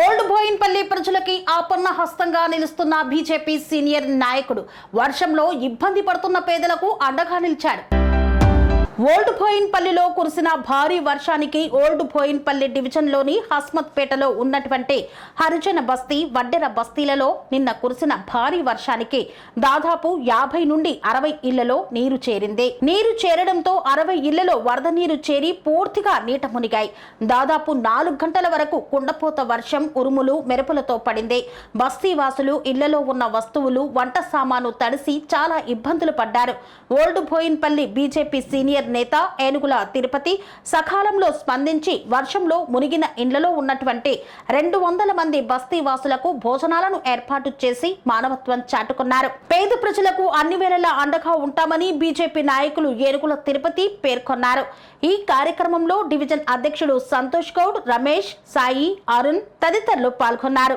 Old Boinpally ప్రజలకి ఆపన్న హస్తంగా నిలుస్తున్న BJP senior నాయకుడు. వర్షంలో ఇబ్బంది పడుతున్న పేదలకు అండగా నిలిచాడు. ఓల్డ్ బోయిన్పల్లిలో కురిసిన భారీ వర్షానికి ఓల్డ్ బోయిన్పల్లి డివిజన్లోని హస్మత్పేటలో ఉన్నటువంటి హరిజన బస్తీ వడ్డెర బస్తీలలో నిన్న కురిసిన భారీ వర్షానికి దాదాపు యాభై నుండి అరవై ఇళ్ళలో నీరు చేరింది. నీరు చేరడంతో అరవై ఇళ్ళలో వరద నీరు చేరి పూర్తిగా నీట మునిగాయి. దాదాపు నాలుగు గంటల వరకు కుండపోత వర్షం ఉరుములు మెరుపులతో పడింది. బస్తీ వాసులు ఇళ్ళలో ఉన్న వస్తువులు వంట సామాను తడిసి చాలా ఇబ్బందులు పడ్డారు. ఓల్డ్ బోయిన్పల్లి బీజేపీ సీనియర్ నేత ఏనుగుల తిరుపతి సకాలంలో స్పందించి వర్షంలో మునిగిన ఇండ్లలో ఉన్నటువంటి రెండు వందల మంది బస్తీ వాసులకు భోజనాలను ఏర్పాటు చేసి మానవత్వం చాటుకున్నారు. పేద ప్రజలకు అన్ని వేళలా అండగా ఉంటామని బీజేపీ నాయకులు ఏనుగుల తిరుపతి పేర్కొన్నారు. ఈ కార్యక్రమంలో డివిజన్ అధ్యక్షుడు సంతోష్ గౌడ్ రమేష్ సాయి అరుణ్ తదితరులు పాల్గొన్నారు.